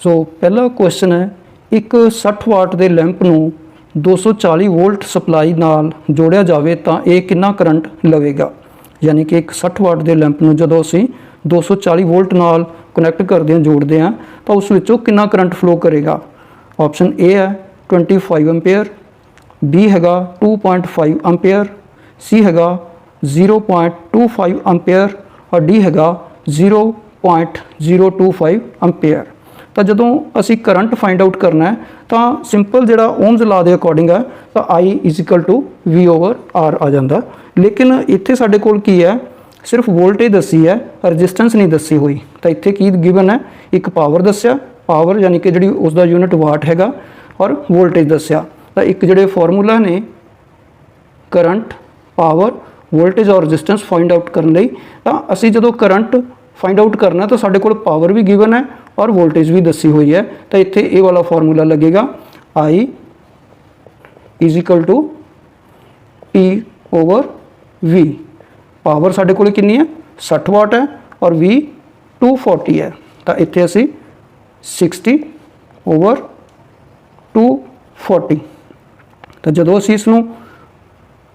ਸੋ ਪਹਿਲਾ ਕੁਐਸਚਨ ਹੈ, ਇੱਕ 60 ਵਾਟ ਦੇ ਲੈਂਪ ਨੂੰ 240 ਵੋਲਟ ਸਪਲਾਈ ਨਾਲ ਜੋੜਿਆ ਜਾਵੇ ਤਾਂ ਇਹ ਕਿੰਨਾ ਕਰੰਟ ਲਵੇਗਾ? ਯਾਨੀ ਕਿ ਇੱਕ 60 ਵਾਟ ਦੇ ਲੈਂਪ ਨੂੰ ਜਦੋਂ ਅਸੀਂ 240 ਵੋਲਟ ਨਾਲ ਕਨੈਕਟ ਕਰਦੇ ਹਾਂ, ਜੋੜਦੇ ਹਾਂ, ਤਾਂ ਉਸ ਵਿੱਚੋਂ ਕਿੰਨਾ ਕਰੰਟ ਫਲੋ ਕਰੇਗਾ? ਆਪਸ਼ਨ A ਹੈ 25 ਐਂਪੀਅਰ B ਹੈਗਾ 2.5 ਐਂਪੀਅਰ C ਹੈਗਾ 0.25 ਐਂਪੀਅਰ ਔਰ D ਹੈਗਾ 0.025 ਐਂਪੀਅਰ ਤਾਂ ਜਦੋਂ ਅਸੀਂ ਕਰੰਟ ਫਾਈਂਡ ਆਊਟ ਕਰਨਾ ਹੈ, ਤਾਂ ਸਿੰਪਲ ਜਿਹੜਾ ਓਮਸ ਲਾ ਦੇ ਅਕੋਰਡਿੰਗ ਹੈ, ਤਾਂ I V R ਆ ਜਾਂਦਾ। ਲੇਕਿਨ ਇੱਥੇ ਸਾਡੇ ਕੋਲ ਕੀ ਹੈ? ਸਿਰਫ ਵੋਲਟੇਜ ਦੱਸੀ ਹੈ ਰੈਜ਼ਿਸਟੈਂਸ ਨਹੀਂ ਦੱਸੀ ਹੋਈ। ਤਾਂ ਇੱਥੇ ਕੀ ਗਿਵਨ ਹੈ? ਇੱਕ ਪਾਵਰ ਦੱਸਿਆ। ਪਾਵਰ ਯਾਨੀ ਕਿ ਜਿਹੜੀ ਉਸ ਦਾ ਯੂਨਿਟ ਵਾਟ ਹੈਗਾ, ਔਰ ਵੋਲਟੇਜ ਦੱਸਿਆ। ਤਾਂ ਇੱਕ ਜਿਹੜੇ ਫਾਰਮੂਲਾ ਨੇ ਕਰੰਟ ਪਾਵਰ ਵੋਲਟੇਜ ਔਰ ਰੈਜ਼ਿਸਟੈਂਸ ਫਾਈਂਡ ਆਊਟ ਕਰਨ ਲਈ, ਤਾਂ ਅਸੀਂ ਜਦੋਂ ਕਰੰਟ ਫਾਈਂਡ ਆਊਟ ਕਰਨਾ ਤਾਂ ਸਾਡੇ ਕੋਲ ਪਾਵਰ ਵੀ ਗਿਵਨ ਹੈ ਔਰ ਵੋਲਟੇਜ ਵੀ ਦੱਸੀ ਹੋਈ ਹੈ। ਤਾਂ ਇੱਥੇ ਇਹ ਵਾਲਾ ਫਾਰਮੂਲਾ ਲੱਗੇਗਾ। I is equal to P over V power ਸਾਡੇ ਕੋਲ ਕਿੰਨੀ ਹੈ? 60 ਵਾਟ ਹੈ ਔਰ V 240 ਹੈ। ਤਾਂ ਇੱਥੇ ਅਸੀਂ 60 over 240 ਤਾਂ ਜਦੋਂ ਅਸੀਂ ਇਸ ਨੂੰ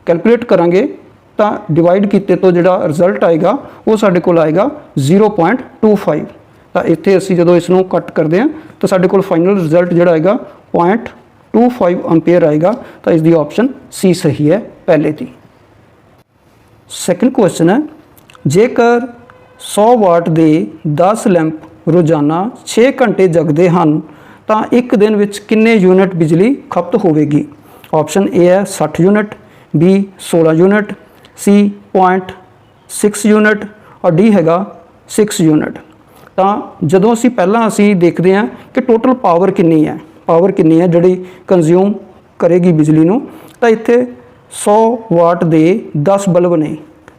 ਕੈਲਕੂਲੇਟ ਕਰਾਂਗੇ, ਤਾਂ ਡਿਵਾਈਡ ਕੀਤੇ ਤੋਂ ਜਿਹੜਾ ਰਿਜ਼ਲਟ ਆਏਗਾ, ਉਹ ਸਾਡੇ ਕੋਲ ਆਏਗਾ 0.25 ਤਾਂ ਇੱਥੇ ਅਸੀਂ ਜਦੋਂ ਇਸ ਨੂੰ ਕੱਟ ਕਰਦੇ ਹਾਂ, ਤਾਂ ਸਾਡੇ ਕੋਲ ਫਾਈਨਲ ਰਿਜ਼ਲਟ ਜਿਹੜਾ ਆਏਗਾ 0.25 ਐਂਪੀਅਰ ਆਏਗਾ, ਤਾਂ ਇਸ ਦੀ ਆਪਸ਼ਨ ਸੀ ਸਹੀ ਹੈ ਪਹਿਲੇ ਦੀ ਸੈਕੰਡ ਕੁਐਸਚਨ ਹੈ, ਜੇਕਰ 100 ਵਾਟ ਦੇ 10 ਲੈਂਪ ਰੋਜ਼ਾਨਾ 6 ਘੰਟੇ ਜਗਦੇ ਹਨ, ਤਾਂ ਇੱਕ ਦਿਨ ਵਿੱਚ ਕਿੰਨੇ ਯੂਨਿਟ ਬਿਜਲੀ ਖਪਤ ਹੋਵੇਗੀ? ਆਪਸ਼ਨ A ਹੈ 60 unit, B 16 unit, C 0.6 unit, ਔਰ D ਹੈਗਾ 6 ਯੂਨਿਟ। ਤਾਂ ਜਦੋਂ ਅਸੀਂ ਪਹਿਲਾਂ ਅਸੀਂ ਦੇਖਦੇ ਹਾਂ ਕਿ ਟੋਟਲ ਪਾਵਰ ਕਿੰਨੀ ਹੈ ਪਾਵਰ ਕਿੰਨੀ ਹੈ ਜਿਹੜੀ ਕੰਜ਼ਿਊਮ ਕਰੇਗੀ ਬਿਜਲੀ ਨੂੰ, ਤਾਂ ਇੱਥੇ 100 ਵਾਟ ਦੇ 10 ਬਲਬ ਨੇ,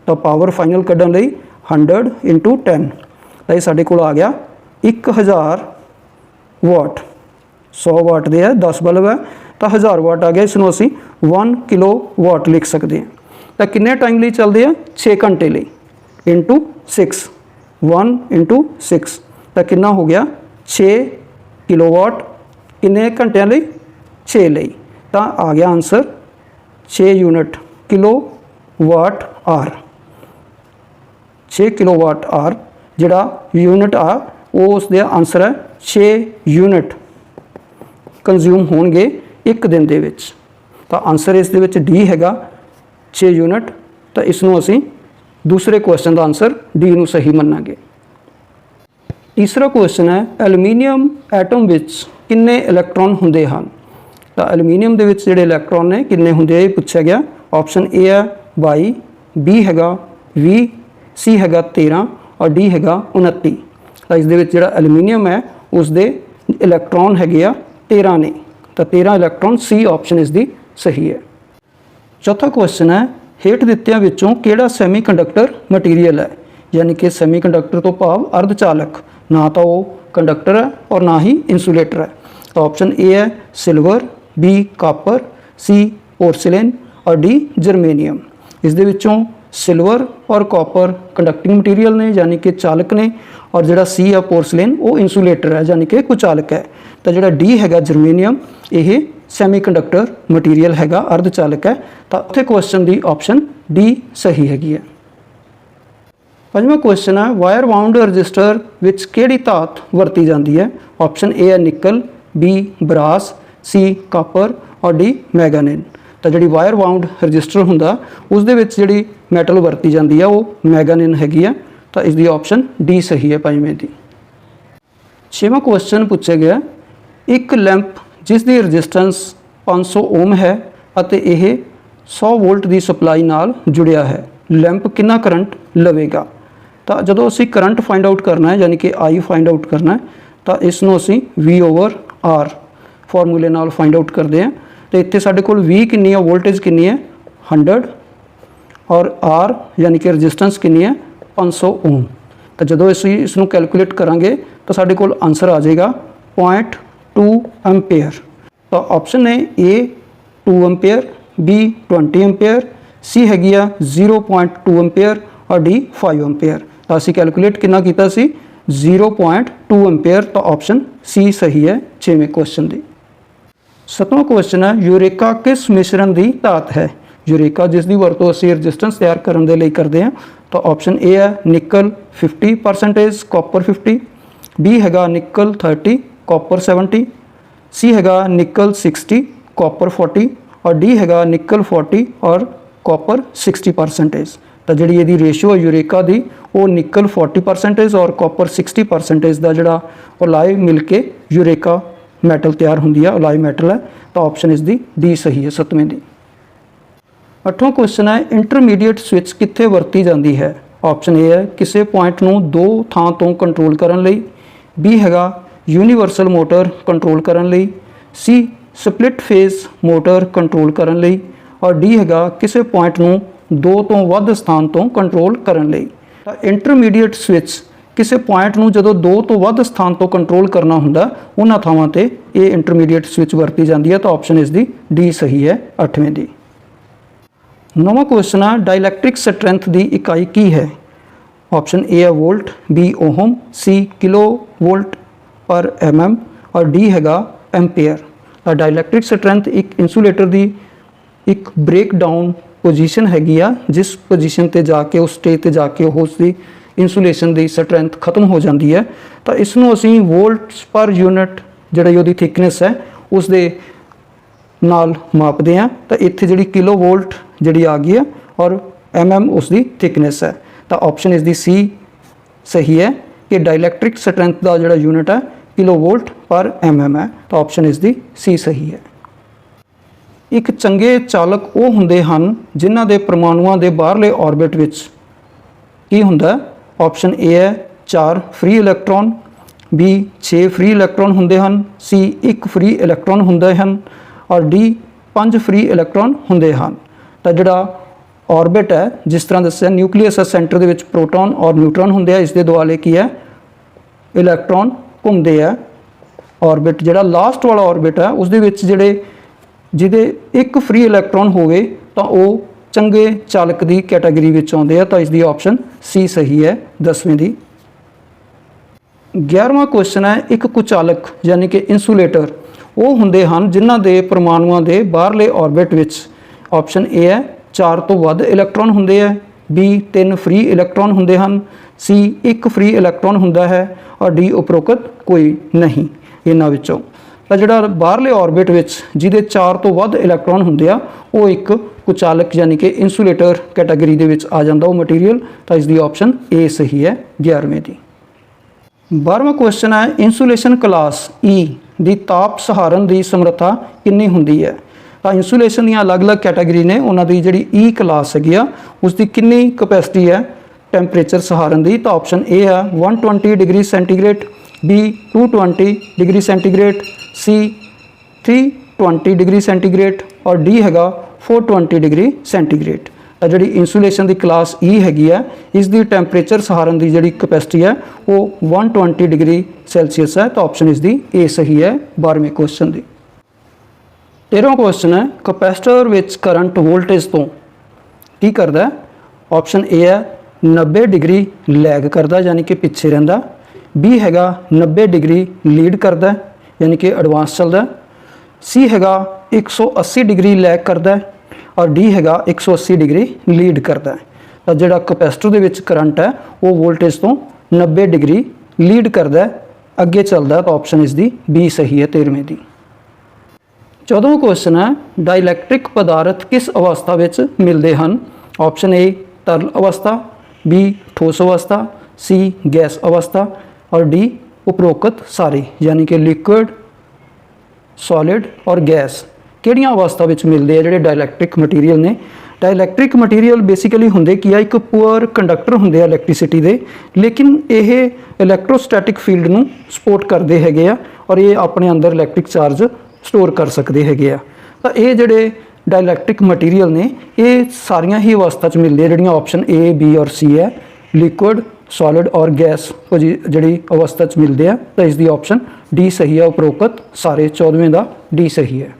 ਤਾਂ ਪਾਵਰ ਫਾਈਨਲ ਕੱਢਣ ਲਈ 100 10 ਤਾਂ ਇਹ ਸਾਡੇ ਕੋਲ ਆ ਗਿਆ 1000 ਵਾਟ 100 ਵਾਟ ਦੇ ਹੈ 10 ਬਲਬ ਹੈ, ਤਾਂ 1000 ਵਾਟ ਆ ਗਿਆ, ਇਸ ਨੂੰ ਅਸੀਂ 1 ਕਿਲੋ ਵਾਟ ਲਿਖ ਸਕਦੇ ਹਾਂ। ਤਾਂ ਕਿੰਨੇ ਟਾਈਮ ਲਈ ਚੱਲਦੇ ਆ? 6 ਘੰਟੇ ਲਈ ਇਨਟੂ 6 1 ਇਨਟੂ 6 ਤਾਂ ਕਿੰਨਾ ਹੋ ਗਿਆ? 6 ਕਿਲੋਵਾਟ ਕਿੰਨੇ ਘੰਟਿਆਂ ਲਈ? 6 ਲਈ। ਤਾਂ ਆ ਗਿਆ answer 6 unit kilowatt hour 6 kilowatt hour ਜਿਹੜਾ ਯੂਨਿਟ ਆ, ਉਹ ਉਸ ਦਾ ਆਨਸਰ ਹੈ 6 ਯੂਨਿਟ ਕੰਜ਼ਿਊਮ ਹੋਣਗੇ ਇੱਕ ਦਿਨ ਦੇ ਵਿੱਚ। ਤਾਂ ਆਨਸਰ ਇਸ ਦੇ ਵਿੱਚ ਡੀ ਹੈਗਾ 6 ਯੂਨਿਟ ਤਾਂ ਇਸ ਨੂੰ ਅਸੀਂ ਦੂਸਰੇ ਕੁਐਸਚਨ ਦਾ ਆਨਸਰ ਡੀ ਨੂੰ ਸਹੀ ਮੰਨਾਂਗੇ। ਤੀਸਰਾ ਕੁਐਸਚਨ ਹੈ ਐਲੂਮੀਨੀਅਮ ਐਟਮ ਵਿੱਚ ਕਿੰਨੇ ਇਲੈਕਟ੍ਰੋਨ ਹੁੰਦੇ ਹਨ? ਤਾਂ ਐਲੂਮੀਨੀਅਮ ਦੇ ਵਿੱਚ ਜਿਹੜੇ ਇਲੈਕਟ੍ਰੋਨ ਨੇ, ਕਿੰਨੇ ਹੁੰਦੇ ਆ ਇਹ ਪੁੱਛਿਆ ਗਿਆ। ਆਪਸ਼ਨ A ਹੈ 22 B ਹੈਗਾ 20 C ਹੈਗਾ 13 ਔਰ D ਹੈਗਾ 29 ਤਾਂ ਇਸ ਦੇ ਵਿੱਚ ਜਿਹੜਾ ਐਲੂਮੀਨੀਅਮ ਹੈ ਉਸ ਦੇ ਇਲੈਕਟ੍ਰੋਨ ਹੈਗੇ ਆ 13 ਨੇ। ਤਾਂ 13 ਇਲੈਕਟ੍ਰੋਨ C ਆਪਸ਼ਨ ਇਸ ਦੀ ਸਹੀ ਹੈ। ਚੌਥਾ ਕੁਐਸਚਨ ਹੈ ਹੇਠ ਦਿੱਤਿਆਂ ਵਿੱਚੋਂ ਕਿਹੜਾ ਸੈਮੀਕੰਡਕਟਰ ਮਟੀਰੀਅਲ ਹੈ? ਯਾਨੀ ਕਿ ਸੈਮੀਕੰਡਕਟਰ ਤੋਂ ਭਾਵ ਅਰਧਚਾਲਕ। ਨਾ ਤਾਂ ਉਹ ਕੰਡਕਟਰ ਹੈ ਔਰ ਨਾ ਹੀ ਇਨਸੂਲੇਟਰ ਹੈ। ਤਾਂ ਆਪਸ਼ਨ A ਹੈ silver B copper C porcelain ਔਰ D ਜਰਮੇਨੀਅਮ ਇਸ ਦੇ ਵਿੱਚੋਂ ਸਿਲਵਰ ਔਰ ਕਾਪਰ ਕੰਡਕਟਿੰਗ ਮਟੀਰੀਅਲ ਨੇ, ਯਾਨੀ ਕਿ ਚਾਲਕ ਨੇ ਔਰ ਜਿਹੜਾ C ਆ ਪੋਰਸਲੇਨ ਉਹ ਇਨਸੂਲੇਟਰ ਹੈ, ਯਾਨੀ ਕਿ ਕੁਚਾਲਕ ਹੈ। ਤਾਂ ਜਿਹੜਾ D ਹੈਗਾ ਜਰਮੇਨੀਅਮ ਇਹ ਸੈਮੀਕੰਡਕਟਰ ਮਟੀਰੀਅਲ ਹੈਗਾ ਅਰਧ ਚਾਲਕ ਹੈ, ਤਾਂ ਉੱਥੇ ਕੁਐਸਚਨ ਦੀ ਆਪਸ਼ਨ ਡੀ ਸਹੀ ਹੈਗੀ ਹੈ। ਪੰਜਵਾਂ ਕੁਐਸਚਨ ਹੈ ਵਾਇਰ ਵਾਉਂਡ ਰਜਿਸਟਰ ਵਿੱਚ ਕਿਹੜੀ ਧਾਤ ਵਰਤੀ ਜਾਂਦੀ ਹੈ? ਆਪਸ਼ਨ A ਹੈ nickel, B brass, C copper, ਔਰ D ਮੈਗਨੀਨ। ਤਾਂ ਜਿਹੜੀ ਵਾਇਰ ਵਾਉਂਡ ਰਜਿਸਟਰ ਹੁੰਦਾ ਉਸ ਦੇ ਵਿੱਚ ਜਿਹੜੀ ਮੈਟਲ ਵਰਤੀ ਜਾਂਦੀ ਹੈ, ਉਹ ਮੈਗਨੀਨ ਹੈਗੀ ਹੈ। ਤਾਂ ਇਸ ਦੀ ਆਪਸ਼ਨ D ਸਹੀ ਹੈ ਪੰਜਵੇਂ ਦੀ। ਛੇਵਾਂ ਕੁਐਸਚਨ ਪੁੱਛਿਆ ਗਿਆ ਇੱਕ ਲੈਂਪ ਜਿਸ ਦੀ ਰੈਜ਼ਿਸਟੈਂਸ 500 ਓਮ ਹੈ ਅਤੇ ਇਹ 100 ਵੋਲਟ ਦੀ ਸਪਲਾਈ ਨਾਲ ਜੁੜਿਆ ਹੈ। ਲੈਂਪ ਕਿੰਨਾ ਕਰੰਟ ਲਵੇਗਾ? ਤਾਂ ਜਦੋਂ ਅਸੀਂ ਕਰੰਟ ਫਾਈਂਡ ਆਊਟ ਕਰਨਾ ਹੈ, ਯਾਨੀ ਕਿ I ਫਾਈਂਡ ਆਊਟ ਕਰਨਾ ਹੈ, ਤਾਂ ਇਸ ਨੂੰ ਅਸੀਂ V R ਫਾਰਮੂਲੇ ਨਾਲ ਫਾਈਂਡ ਆਊਟ ਕਰਦੇ ਹਾਂ। ਤੇ ਇੱਥੇ ਸਾਡੇ ਕੋਲ V ਕਿੰਨੀ ਹੈ ਵੋਲਟੇਜ ਕਿੰਨੀ ਹੈ? 100 ਔਰ R ਯਾਨੀ ਕਿ ਰੈਜ਼ਿਸਟੈਂਸ ਕਿੰਨੀ ਹੈ? 500 ਓਮ ਤਾਂ ਜਦੋਂ ਅਸੀਂ ਇਸ ਨੂੰ ਕੈਲਕੂਲੇਟ ਕਰਾਂਗੇ, ਤਾਂ ਸਾਡੇ ਕੋਲ ਆਨਸਰ ਆ ਜਾਏਗਾ 0.2 ਐਂਪੀਅਰ ਤਾਂ ਆਪਸ਼ਨ ਹੈ A 2 ampere B 20 ampere C ਹੈਗੀ ਆ 0.2 ਐਂਪੀਅਰ ਔਰ D 5 ਐਂਪੀਅਰ ਤਾਂ ਅਸੀਂ ਕੈਲਕੂਲੇਟ ਕਿੰਨਾ ਕੀਤਾ ਸੀ 0.2 ਐਂਪੀਅਰ ਤਾਂ ਆਪਸ਼ਨ ਸੀ ਸਹੀ ਹੈ 6ਵੇਂ ਕੁਐਸਚਨ ਦੀ ਸਤਵਾਂ ਕੁਐਸਚਨ ਹੈ ਯੂਰੇਕਾ ਕਿਸ ਮਿਸ਼ਰਣ ਦੀ ਧਾਤ ਹੈ ਯੂਰੇਕਾ ਜਿਸ ਦੀ ਵਰਤੋਂ ਅਸੀਂ ਰੈਜ਼ਿਸਟੈਂਸ ਤਿਆਰ ਕਰਨ ਦੇ ਲਈ ਕਰਦੇ ਹਾਂ ਤਾਂ ਆਪਸ਼ਨ ਏ ਹੈ ਨਿਕਲ 50% ਕਾਪਰ 50 ਬੀ ਹੈਗਾ ਨਿਕਲ 30 ਕਾਪਰ 70 ਸੀ ਹੈਗਾ ਨਿਕਲ 60 ਕਾਪਰ 40 ਔਰ ਡੀ ਹੈਗਾ ਨਿਕਲ 40 ਔਰ ਕਾਪਰ 60% ਤਾਂ ਜਿਹੜੀ ਇਹਦੀ ਰੇਸ਼ੋ ਹੈ ਯੂਰੇਕਾ ਦੀ, ਉਹ ਨਿਕਲ 40% ਔਰ ਕਾਪਰ 60% ਦਾ ਜਿਹੜਾ ਉਹ ਮਿਲ ਕੇ ਯੂਰੇਕਾ ਮੈਟਲ ਤਿਆਰ ਹੁੰਦੀ ਹੈ ਅਲਾਈ ਮੈਟਲ ਹੈ, ਤਾਂ ਆਪਸ਼ਨ ਇਸ ਦੀ ਡੀ ਸਹੀ ਹੈ ਸਤਵੇਂ ਦੀ। ਅੱਠਵਾਂ ਕੁਐਸਚਨ ਹੈ ਇੰਟਰਮੀਡੀਏਟ ਸਵਿਚ ਕਿੱਥੇ ਵਰਤੀ ਜਾਂਦੀ ਹੈ? ਆਪਸ਼ਨ ਏ ਹੈ, ਕਿਸੇ ਪੁਆਇੰਟ ਨੂੰ ਦੋ ਥਾਂ ਤੋਂ ਕੰਟਰੋਲ ਕਰਨ ਲਈ। ਬੀ ਹੈਗਾ ਯੂਨੀਵਰਸਲ ਮੋਟਰ ਕੰਟਰੋਲ ਕਰਨ ਲਈ ਸੀ ਸਪਲਿਟ ਫੇਸ ਮੋਟਰ ਕੰਟਰੋਲ ਕਰਨ ਲਈ, ਔਰ ਡੀ ਹੈਗਾ ਕਿਸੇ ਪੁਆਇੰਟ ਨੂੰ ਦੋ ਤੋਂ ਵੱਧ ਸਥਾਨ ਤੋਂ ਕੰਟਰੋਲ ਕਰਨ ਲਈ। ਤਾਂ ਇੰਟਰਮੀਡੀਏਟ ਸਵਿਚ ਕਿਸੇ ਪੁਆਇੰਟ ਨੂੰ ਜਦੋਂ ਦੋ ਤੋਂ ਵੱਧ ਸਥਾਨ ਤੋਂ ਕੰਟਰੋਲ ਕਰਨਾ ਹੁੰਦਾ, ਉਹਨਾਂ ਥਾਵਾਂ ਤੇ ਇਹ ਇੰਟਰਮੀਡੀਏਟ ਸਵਿਚ ਵਰਤੀ ਜਾਂਦੀ ਹੈ, ਤਾਂ ਆਪਸ਼ਨ ਇਸ ਦੀ ਡੀ ਸਹੀ ਹੈ 8ਵੇਂ ਦੀ। ਨਵਾਂ ਕੁਐਸਚਨ ਹੈ ਡਾਇਲੈਕਟ੍ਰਿਕ ਸਟਰੈਂਥ ਦੀ ਇਕਾਈ ਕੀ ਹੈ? ਆਪਸ਼ਨ ਏ ਹੈ volt B ohm C kilo volt per mm ਔਰ ਡੀ ਹੈਗਾ ਐਂਪੀਅਰ ਤਾਂ ਡਾਇਲੈਕਟ੍ਰਿਕ ਸਟਰੈਂਥ ਇੱਕ ਇਨਸੂਲੇਟਰ ਦੀ ਇੱਕ ਬ੍ਰੇਕ ਡਾਊਨ ਪੋਜੀਸ਼ਨ ਹੈਗੀ ਆ, ਜਿਸ ਪੋਜੀਸ਼ਨ ਤੇ ਜਾ ਕੇ, ਉਸ ਸਟੇਜ ਤੇ ਜਾ ਕੇ ਉਸ ਦੀ ਇਨਸੂਲੇਸ਼ਨ ਦੀ ਸਟਰੈਂਥ ਖਤਮ ਹੋ ਜਾਂਦੀ ਹੈ। ਤਾਂ ਇਸ ਨੂੰ ਅਸੀਂ ਵੋਲਟਸ ਪਰ ਯੂਨਿਟ ਜਿਹੜਾ ਉਹਦੀ ਥਿਕਨੈਸ ਹੈ ਉਸ ਦੇ ਨਾਲ ਮਾਪਦੇ ਆ ਤਾਂ ਇੱਥੇ ਜਿਹੜੀ ਕਿਲੋ ਵੋਲਟ ਜਿਹੜੀ ਆ ਗਈ ਹੈ ਔਰ ਐਮਐਮ ਉਸ ਦੀ ਥਿਕਨੈਸ ਹੈ। ਤਾਂ ਆਪਸ਼ਨ ਇਸ ਦੀ ਸੀ ਸਹੀ ਹੈ। ਕਿ ਡਾਇਲੈਕਟ੍ਰਿਕ ਸਟਰੈਂਥ ਦਾ ਜਿਹੜਾ ਯੂਨਿਟ ਹੈ ਕਿਲੋਵੋਲਟ ਪਰ ਐਮਐਮ ਹੈ। ਤਾਂ ਆਪਸ਼ਨ ਇਸ ਦੀ ਸੀ ਸਹੀ ਹੈ। ਇੱਕ ਚੰਗੇ ਚਾਲਕ ਉਹ ਹੁੰਦੇ ਹਨ ਜਿਨ੍ਹਾਂ ਦੇ ਪਰਮਾਣੂਆਂ ਦੇ ਬਾਹਰਲੇ ਆਰਬਿਟ ਵਿੱਚ। ਕੀ ਹੁੰਦਾ? ਆਪਸ਼ਨ ਏ ਹੈ 4 free electron B 6 free electron ਹੁੰਦੇ ਹਨ ਸੀ 1 ਫ੍ਰੀ ਇਲੈਕਟ੍ਰੋਨ ਹੁੰਦੇ ਹਨ, ਔਰ ਡੀ 5 ਫ੍ਰੀ ਇਲੈਕਟ੍ਰੋਨ ਹੁੰਦੇ ਹਨ। ਤਾਂ ਜਿਹੜਾ ਆਰਬਿਟ ਹੈ, ਜਿਸ ਤਰ੍ਹਾਂ ਦੱਸਿਆ ਨਿਊਕਲੀਅਸ ਸੈਂਟਰ ਦੇ ਵਿੱਚ ਪ੍ਰੋਟੋਨ ਔਰ ਨਿਊਟਰੋਨ ਹੁੰਦੇ ਆ, ਇਸ ਦੇ ਦੁਆਲੇ ਕੀ ਹੈ? ਇਲੈਕਟ੍ਰੋਨ ਘੁੰਮਦੇ ਆ। ਆਰਬਿਟ ਜਿਹੜਾ ਲਾਸਟ ਵਾਲਾ ਆਰਬਿਟ ਹੈ ਉਸ ਦੇ ਵਿੱਚ ਜਿਹੜੇ ਜਿਹਦੇ ਇੱਕ ਫ੍ਰੀ ਇਲੈਕਟ੍ਰੋਨ ਹੋਵੇ, ਤਾਂ ਉਹ ਚੰਗੇ ਚਾਲਕ ਦੀ ਕੈਟਾਗਰੀ ਵਿੱਚ ਆਉਂਦੇ ਆ, ਤਾਂ ਇਸ ਦੀ ਆਪਸ਼ਨ ਸੀ ਸਹੀ ਹੈ 10ਵੀਂ ਦੀ। 11ਵਾਂ ਕੁਐਸਚਨ ਹੈ, ਇੱਕ ਕੁਚਾਲਕ ਯਾਨੀ ਕਿ ਇਨਸੂਲੇਟਰ ਉਹ ਹੁੰਦੇ ਹਨ ਜਿਨ੍ਹਾਂ ਦੇ ਪਰਮਾਣੂਆਂ ਦੇ ਬਾਹਰਲੇ ਆਰਬਿਟ ਵਿੱਚ। ਆਪਸ਼ਨ ਏ ਹੈ 4 ਤੋਂ ਵੱਧ ਇਲੈਕਟ੍ਰੋਨ ਹੁੰਦੇ ਹੈ ਬੀ 3 ਫ੍ਰੀ ਇਲੈਕਟ੍ਰੋਨ ਹੁੰਦੇ ਹਨ। ਸੀ 1 ਫ੍ਰੀ ਇਲੈਕਟ੍ਰੋਨ ਹੁੰਦਾ ਹੈ। ਔਰ ਡੀ ਉਪਰੋਕਤ ਕੋਈ ਨਹੀਂ ਇਹਨਾਂ ਵਿੱਚੋਂ। ਤਾਂ ਜਿਹੜਾ ਬਾਹਰਲੇ ਆਰਬਿਟ ਵਿੱਚ ਜਿਹਦੇ 4 ਤੋਂ ਵੱਧ ਇਲੈਕਟ੍ਰੋਨ ਹੁੰਦੇ ਆ, ਉਹ ਇੱਕ ਕੁਚਾਲਕ ਯਾਨੀ ਕਿ ਇਨਸੂਲੇਟਰ ਕੈਟਾਗਰੀ ਦੇ ਵਿੱਚ ਆ ਜਾਂਦਾ ਉਹ ਮਟੀਰੀਅਲ ਤਾਂ ਇਸ ਦੀ ਆਪਸ਼ਨ ਏ ਸਹੀ ਹੈ 11ਵੇਂ ਦੀ। 12ਵਾਂ ਕੁਐਸਚਨ ਹੈ ਇਨਸੂਲੇਸ਼ਨ ਕਲਾਸ E ਦੀ ਤਾਪ ਸਹਾਰਨ ਦੀ ਸਮਰੱਥਾ ਕਿੰਨੀ ਹੁੰਦੀ ਹੈ? ਤਾਂ ਇਨਸੂਲੇਸ਼ਨ ਦੀਆਂ ਅਲੱਗ-ਅਲੱਗ ਕੈਟਾਗਰੀ ਨੇ, ਉਹਨਾਂ ਦੀ ਜਿਹੜੀ E ਕਲਾਸ ਹੈਗੀ ਆ ਉਸ ਦੀ ਕਿੰਨੀ ਕਪੈਸਿਟੀ ਹੈ? ਟੈਂਪਰੇਚਰ ਸਹਾਰਨ ਦੀ ਤਾਂ ਆਪਸ਼ਨ A ਹੈ 120 degree centigrade B 220 degree centigrade C 320 degree centigrade ਔਰ D ਹੈਗਾ 420 ਡਿਗਰੀ ਸੈਂਟੀਗ੍ਰੇਡ ਤਾਂ ਜਿਹੜੀ ਇਨਸੂਲੇਸ਼ਨ ਦੀ ਕਲਾਸ E ਹੈਗੀ ਹੈ, ਇਸ ਦੀ ਟੈਂਪਰੇਚਰ ਸਹਾਰਨ ਦੀ ਜਿਹੜੀ ਕਪੈਸਿਟੀ ਹੈ, ਉਹ 120 ਡਿਗਰੀ ਸੈਲਸੀਅਸ ਹੈ, ਤਾਂ ਆਪਸ਼ਨ ਇਸ ਦੀ A ਸਹੀ ਹੈ 12ਵੇਂ ਕੁਐਸਚਨ ਦੀ। 13ਵਾਂ ਕੁਐਸਚਨ ਹੈ, ਕਪੈਸਿਟਰ ਵਿੱਚ ਕਰੰਟ ਵੋਲਟੇਜ ਤੋਂ ਕੀ ਕਰਦਾ ਹੈ? ਆਪਸ਼ਨ A ਹੈ 90 ਡਿਗਰੀ ਲੈਗ ਕਰਦਾ, ਯਾਨੀ ਕਿ ਪਿੱਛੇ ਰਹਿੰਦਾ। ਬੀ ਹੈਗਾ 90 ਡਿਗਰੀ ਲੀਡ ਕਰਦਾ, ਯਾਨੀ ਕਿ ਐਡਵਾਂਸ ਚੱਲਦਾ। ਸੀ ਹੈਗਾ 180 ਡਿਗਰੀ ਲੈਗ ਕਰਦਾ ਔਰ ਡੀ ਹੈਗਾ 180 ਡਿਗਰੀ ਲੀਡ ਕਰਦਾ। ਤਾਂ ਜਿਹੜਾ ਕਪੈਸਿਟਰ ਦੇ ਵਿੱਚ ਕਰੰਟ ਹੈ, ਉਹ ਵੋਲਟੇਜ ਤੋਂ 90 ਡਿਗਰੀ ਲੀਡ ਕਰਦਾ ਅੱਗੇ ਚੱਲਦਾ ਤਾਂ ਆਪਸ਼ਨ ਇਸ ਦੀ ਬੀ ਸਹੀ ਹੈ 13ਵੇਂ ਦੀ। 14ਵਾਂ ਕੁਐਸਚਨ ਹੈ ਡਾਇਲੈਕਟ੍ਰਿਕ ਪਦਾਰਥ ਕਿਸ ਅਵਸਥਾ ਵਿੱਚ ਮਿਲਦੇ ਹਨ? ਆਪਸ਼ਨ ਏ ਤਰਲ ਅਵਸਥਾ B ਠੋਸ ਅਵਸਥਾ C ਗੈਸ ਅਵਸਥਾ ਔਰ D ਉਪਰੋਕਤ ਸਾਰੇ ਯਾਨੀ ਕਿ ਲਿਕੁਇਡ ਸੋਲਿਡ ਔਰ ਗੈਸ ਕਿਹੜੀਆਂ ਅਵਸਥਾ ਵਿੱਚ ਮਿਲਦੇ ਆ ਜਿਹੜੇ ਡਾਇਲੈਕਟ੍ਰਿਕ ਮਟੀਰੀਅਲ ਨੇ ਡਾਇਲੈਕਟ੍ਰਿਕ ਮਟੀਰੀਅਲ ਬੇਸਿਕਲੀ ਹੁੰਦੇ ਕੀ ਆ ਇੱਕ ਪੂਅਰ ਕੰਡਕਟਰ ਹੁੰਦੇ ਆ ਇਲੈਕਟ੍ਰਿਸਿਟੀ ਦੇ ਲੇਕਿਨ ਇਹ ਇਲੈਕਟ੍ਰੋਸਟੈਟਿਕ ਫੀਲਡ ਨੂੰ ਸਪੋਰਟ ਕਰਦੇ ਹੈਗੇ ਆ ਔਰ ਇਹ ਆਪਣੇ ਅੰਦਰ ਇਲੈਕਟ੍ਰਿਕ ਚਾਰਜ ਸਟੋਰ ਕਰ ਸਕਦੇ ਹੈਗੇ ਆ ਤਾਂ ਇਹ ਜਿਹੜੇ ਡਾਇਲੈਕਟ੍ਰਿਕ ਮਟੀਰੀਅਲ ਨੇ, ਇਹ ਸਾਰੀਆਂ ਹੀ ਅਵਸਥਾ 'ਚ ਮਿਲਦੇ ਆ ਜਿਹੜੀਆਂ ਆਪਸ਼ਨ A, B ਔਰ C ਹੈ। ਲਿਕੁਇਡ ਸੋਲਿਡ ਔਰ ਗੈਸ ਜਿਹੜੀ ਅਵਸਥਾ 'ਚ ਮਿਲਦੇ ਆ, ਤਾਂ ਇਸ ਦੀ ਆਪਸ਼ਨ ਡੀ ਸਹੀ ਹੈ, ਉਪਰੋਕਤ ਸਾਰੇ 14ਵੇਂ ਦਾ ਡੀ ਸਹੀ ਹੈ।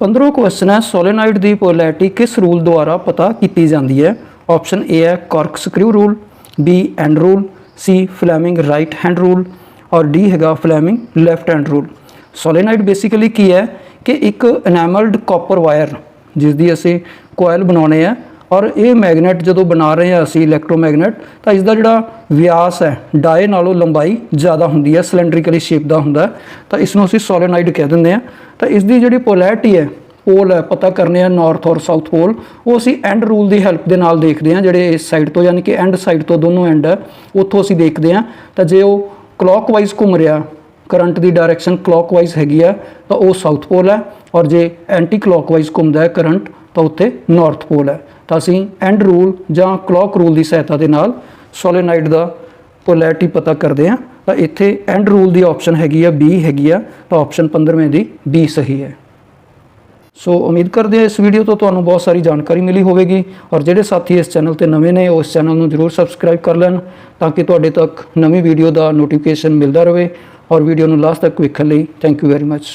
15ਵਾਂ ਕੁਐਸਚਨ ਹੈ ਸੋਲੇਨਾਈਡ ਦੀ ਪੋਲੈਰਿਟੀ ਕਿਸ ਰੂਲ ਦੁਆਰਾ ਪਤਾ ਕੀਤੀ ਜਾਂਦੀ ਹੈ? ਆਪਸ਼ਨ A ਹੈ cork screw rule B end rule C Fleming right hand rule ਔਰ ਡੀ ਹੈਗਾ Fleming left hand rule solenoid basically ਕੀ ਹੈ? ਕਿ ਇੱਕ ਐਨਾਮਲਡ ਕਾਪਰ ਵਾਇਰ ਜਿਸ ਦੀ ਅਸੀਂ ਕੋਇਲ ਬਣਾਉਣੇ ਆ, ਔਰ ਇਹ ਮੈਗਨੇਟ ਜਦੋਂ ਬਣਾ ਰਹੇ ਆ ਅਸੀਂ ਇਲੈਕਟ੍ਰੋਮੈਗਨੇਟ ਤਾਂ ਇਸ ਦਾ ਜਿਹੜਾ ਵਿਆਸ ਹੈ ਡਾਏ ਨਾਲੋਂ ਲੰਬਾਈ ਜ਼ਿਆਦਾ ਹੁੰਦੀ ਹੈ ਸਿਲੈਂਡਰੀਕਲੀ ਸ਼ੇਪ ਦਾ ਹੁੰਦਾ ਤਾਂ ਇਸ ਨੂੰ ਅਸੀਂ ਸੋਲੇਨਾਈਡ ਕਹਿ ਦਿੰਦੇ ਆ। ਤਾਂ ਇਸ ਦੀ ਜਿਹੜੀ ਪੋਲੈਰਿਟੀ ਹੈ ਪੋਲ ਹੈ, ਪਤਾ ਕਰਨੇ ਆ ਨਾਰਥ ਔਰ ਸਾਊਥ ਪੋਲ ਉਹ ਅਸੀਂ ਐਂਡ ਰੂਲ ਦੀ ਹੈਲਪ ਦੇ ਨਾਲ ਦੇਖਦੇ ਆ, ਜਿਹੜੇ ਇਸ ਸਾਈਡ ਤੋਂ ਯਾਨੀ ਕਿ ਐਂਡ ਸਾਈਡ ਤੋਂ ਦੋਨੋਂ ਐਂਡ ਹੈ, ਉੱਥੋਂ ਅਸੀਂ ਦੇਖਦੇ ਆ। ਤਾਂ ਜੇ ਉਹ ਕਲੌਕਵਾਈਜ਼ ਘੁੰਮ ਰਿਹਾ ਕਰੰਟ ਦੀ ਡਾਇਰੈਕਸ਼ਨ ਕਲੌਕਵਾਈਜ਼ ਹੈਗੀ ਆ, ਤਾਂ ਉਹ ਸਾਊਥ ਪੋਲ ਹੈ ਔਰ ਜੇ ਐਂਟੀ ਕਲੌਕਵਾਈਜ਼ ਘੁੰਮਦਾ ਹੈ ਕਰੰਟ, ਤਾਂ ਉੱਥੇ ਨਾਰਥ ਪੋਲ ਹੈ। ਤਾਂ ਅਸੀਂ ਐਂਡ ਰੂਲ ਜਾਂ ਕਲੌਕ ਰੂਲ ਦੀ ਸਹਾਇਤਾ ਦੇ ਨਾਲ ਸੋਲੇਨਾਈਡ ਦਾ ਪੋਲੈਰਿਟੀ ਪਤਾ ਕਰਦੇ ਹਾਂ। ਤਾਂ ਇੱਥੇ ਐਂਡ ਰੂਲ ਦੀ ਆਪਸ਼ਨ ਹੈਗੀ ਆ ਬੀ ਹੈਗੀ ਆ, ਤਾਂ ਆਪਸ਼ਨ 15ਵੇਂ ਦੀ ਬੀ ਸਹੀ ਹੈ। ਸੋ ਉਮੀਦ ਕਰਦੇ ਹਾਂ ਇਸ ਵੀਡੀਓ ਤੋਂ ਤੁਹਾਨੂੰ ਬਹੁਤ ਸਾਰੀ ਜਾਣਕਾਰੀ ਮਿਲੀ ਹੋਵੇਗੀ ਔਰ ਜਿਹੜੇ ਸਾਥੀ ਇਸ ਚੈਨਲ ਤੇ ਨਵੇਂ ਨੇ, ਉਹ ਇਸ ਚੈਨਲ ਨੂੰ ਜਰੂਰ ਸਬਸਕ੍ਰਾਈਬ ਕਰ ਲੈਣ ਤਾਂ ਕਿ ਤੁਹਾਡੇ ਤੱਕ ਨਵੀਂ ਵੀਡੀਓ ਦਾ ਨੋਟੀਫਿਕੇਸ਼ਨ ਮਿਲਦਾ ਰਹੇ। ਔਰ ਵੀਡੀਓ ਨੂੰ ਲਾਸਟ ਤੱਕ ਵੇਖਣ ਲਈ ਥੈਂਕ ਯੂ ਵੈਰੀ ਮੱਚ